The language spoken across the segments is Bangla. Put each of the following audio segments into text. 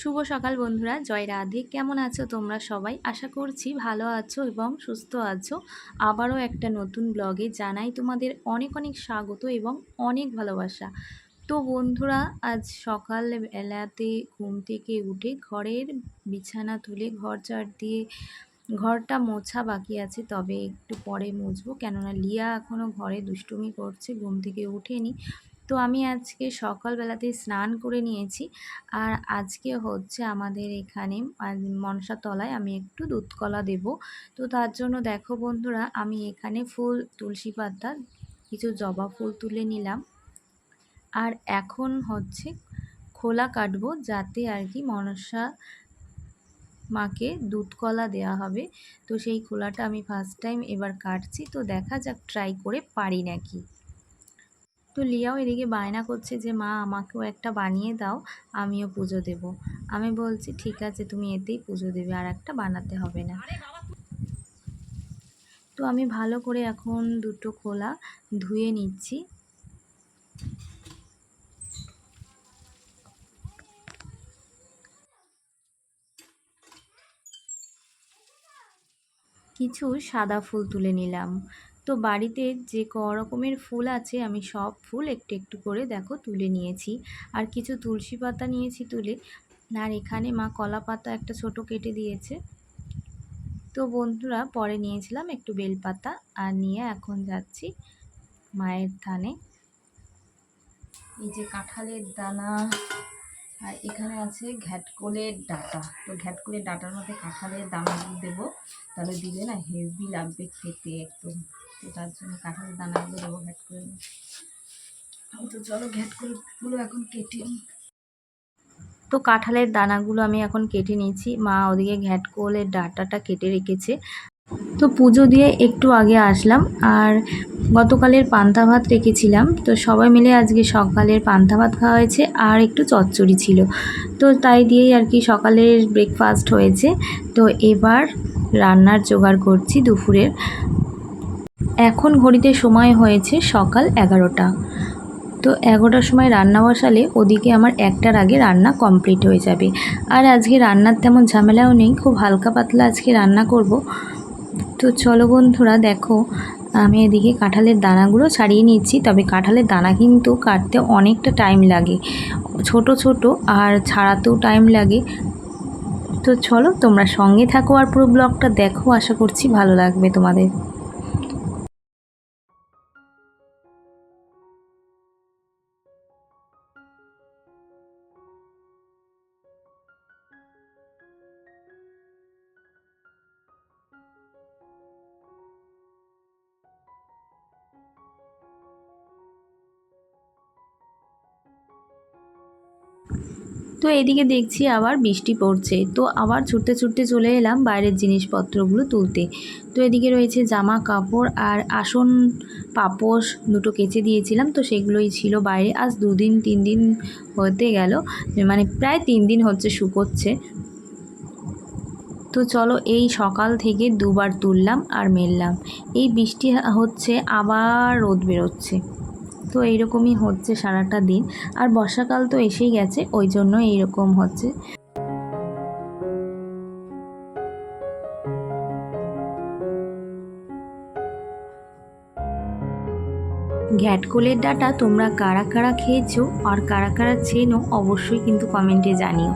শুভ সকাল বন্ধুরা, জয় রাধে। কেমন আছো তোমরা সবাই? আশা করছি ভালো আছো এবং সুস্থ আছো। আবারও একটা নতুন ব্লগে জানাই তোমাদের অনেক অনেক স্বাগত এবং অনেক ভালোবাসা। তো বন্ধুরা, আজ সকাল বেলাতে ঘুম থেকে উঠে ঘরের বিছানা তুলে ঘর চার দিয়ে ঘরটা মোছা বাকি আছে, তবে একটু পরে মুছবো। কেননা লিয়া এখনও ঘরে দুষ্টুমি করছে, ঘুম থেকে উঠেনি। তো আমি আজকে সকালবেলাতে স্নান করে নিয়েছি। আর আজকে হচ্ছে আমাদের এখানে মনসাতলায় আমি একটু দুধকলা দেব। তো তার জন্য দেখো বন্ধুরা, আমি এখানে ফুল, তুলসী পাতা, কিছু জবা ফুল তুলে নিলাম। আর এখন হচ্ছে খোলা কাটবো যাতে আর কি মনসা মাকে দুধ কলা দেওয়া হবে। তো সেই খোলাটা আমি ফার্স্ট টাইম এবার কাটছি। তো দেখা যাক ট্রাই করে পারি নাকি। তো লিয়াও এদিকে বায়না করছে যে, মা, আমাকেও একটা বানিয়ে দাও, আমিও পুজো দেব। আমি বলছি, ঠিক আছে, তুমি এতেই পুজো দেবে, আর একটা বানাতে হবে না। তো আমি ভালো করে এখন দুটো খোলা ধুয়ে নিচ্ছি। কিছু সাদা ফুল তুলে নিলাম। তো বাড়িতে যে ক রকমের ফুল আছে, আমি সব ফুল একটু একটু করে দেখো তুলে নিয়েছি। আর কিছু তুলসী পাতা নিয়েছি তুলে। আর এখানে মা কলা পাতা একটা ছোট কেটে দিয়েছে। তো বন্ধুরা, পরে নিয়েছিলাম একটু বেলপাতা। আর নিয়ে এখন যাচ্ছি মায়ের থানে। এই যে কাঁঠালের দানা। আর এখানে আছে ঘ্যাটকোলের ডাটা। তো ঘ্যাটকোলের ডাটার মধ্যে কাঁঠালের দানা দেবো। তাহলে দিলে না হেভি লাগবে খেতে একদম। তো তার জন্য কাঁঠালের দানাগুলো দেবো ঘ্যাট করে তো চলো ঘ্যাট এখন কেটে নিই। তো কাঁঠালের দানাগুলো আমি এখন কেটে নিয়েছি। মা ওদিকে ঘ্যাটকোলের ডাটাটা কেটে রেখেছে। তো পুজো দিয়ে একটু আগে আসলাম আর গতকালের পান্তা ভাত রেখেছিলাম। তো সবাই মিলে আজকে সকালের পান্তা ভাত খাওয়া হয়েছে আর একটু চচ্চড়ি ছিল। তো তাই দিয়েই আর কি সকালের ব্রেকফাস্ট হয়েছে। তো এবার রান্নার জোগাড় করছি দুপুরের। এখন ঘড়িতে সময় হয়েছে সকাল এগারোটা। তো এগারোটার সময় রান্না বসালে ওদিকে আমার একটার আগে রান্না কমপ্লিট হয়ে যাবে। আর আজকে রান্নার তেমন ঝামেলাও নেই, খুব হালকা পাতলা আজকে রান্না করব। তো চলো বন্ধুরা, দেখো, আমি এদিকে কাঁঠালের দানাগুলো ছাড়িয়ে নিচ্ছি, তবে কাঁঠালের দানা কিন্তু কাটতে অনেকটা টাইম লাগে। ছোট ছোট, আর ছাড়াতেও টাইম লাগে। তো চলো, তোমরা সঙ্গে থাকো আর পুরো ব্লগটা দেখো, আশা করছি ভালো লাগবে তোমাদের। তো এদিকে দেখছি আবার বৃষ্টি পড়ছে। তো আবার ছুটতে ছুটতে চলে এলাম বাইরের জিনিসপত্রগুলো তুলতে। তো এদিকে রয়েছে জামা কাপড় আর আসন, পাপোশ দুটো কেচে দিয়েছিলাম। তো সেগুলোই ছিল বাইরে। আজ দুদিন, তিন দিন হতে গেল। মানে প্রায় তিন দিন হচ্ছে শুকোচ্ছে। তো চলো এই সকাল থেকে দুবার তুললাম আর মেললাম। এই বৃষ্টি হচ্ছে, আবার রোদ বেরোচ্ছে। তো এইরকমই হচ্ছে সারাটা দিন। আর বর্ষাকাল তো এসেই গেছে, ওই জন্য এইরকম হচ্ছে। ঘ্যাটকোলের ডাটা তোমরা কারা কারা খেয়েছো আর কারা কারা চেনো অবশ্যই কিন্তু কমেন্টে জানিও।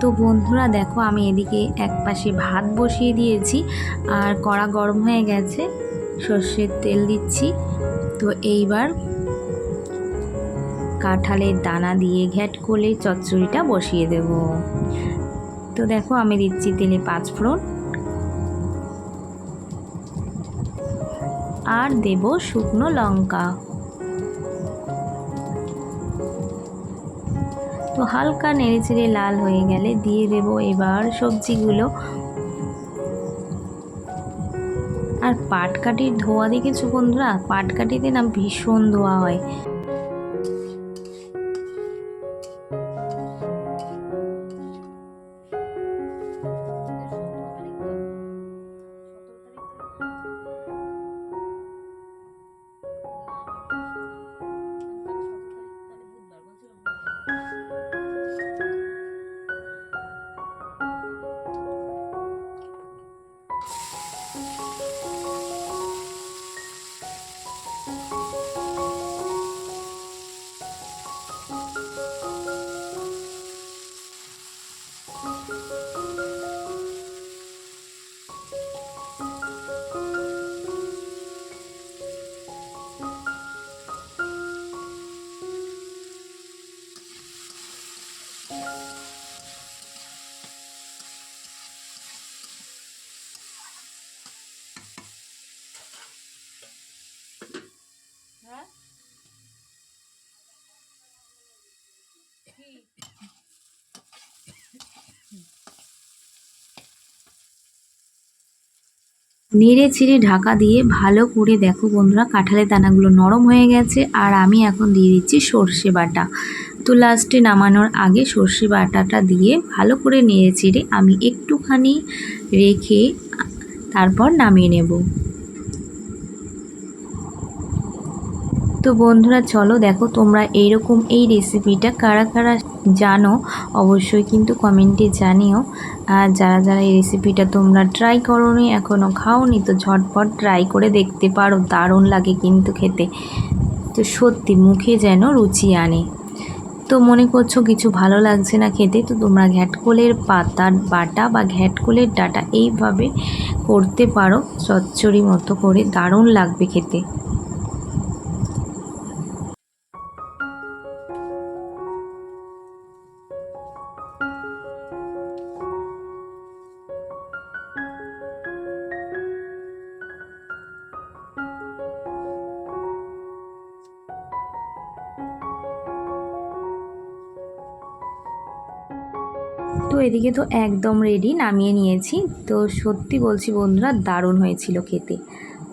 তো বন্ধুরা, দেখো আমি এদিকে এক পাশে ভাত বসিয়ে দিয়েছি, আর কড়া গরম হয়ে গেছে, সর্ষের তেল দিচ্ছি। তো এইবার কাঁঠালের দানা দিয়ে ঘ্যাট করলে চচ্চড়িটা বসিয়ে দেব। তো দেখো আমি দিচ্ছি তেলে পাঁচ ফোড়ন। আর দেব শুকনো লঙ্কা। তো হালকা নেড়েচেড়ে লাল হয়ে গেলে দিয়ে দেব এবার সবজিগুলো। আর পাটকাঠির ধোয়া দেখেছ বন্ধুরা? পাটকাঠিতে না ভীষণ ধোয়া হয়। নেড়ে ছেড়ে ঢাকা দিয়ে ভালো করে দেখো বন্ধুরা কাঁঠালের দানাগুলো নরম হয়ে গেছে আর আমি এখন দিয়ে দিচ্ছি সর্ষে বাটা। তো লাস্টে নামানোর আগে সর্ষে বাটাটা দিয়ে ভালো করে নেড়ে ছেড়ে আমি একটুখানি রেখে তারপর নামিয়ে নেব। তো বন্ধুরা, চলো দেখো তোমরা এইরকম এই রেসিপিটা কারা কারা জানো, অবশ্যই কিন্তু কমেন্টে জানিও। আর যারা যারা এই রেসিপিটা তোমরা ট্রাই করোনি এখনও খাওনি, তো ঝটপট ট্রাই করে দেখতে পারো, দারুণ লাগে কিন্তু খেতে। তো সত্যি মুখে যেন রুচি আনে। তো মনে করছ কিছু ভালো লাগছে না খেতে? তো তোমরা ঘ্যাটকোলের পাতার বাটা বা ঘ্যাটকোলের ডাটা এইভাবে করতে পারো, চচ্চড়ি মতো করে, দারুণ লাগবে খেতে। তো এদিকে তো একদম রেডি নামিয়ে নিয়েছি। তো সত্যি বলছি বন্ধুরা, দারুণ হয়েছিল খেতে।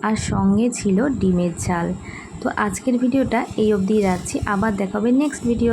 আর সঙ্গে ছিল ডিমের ঝাল। তো আজকের ভিডিওটা এই অবধি রাখছি। আবার দেখাবে নেক্সট ভিডিও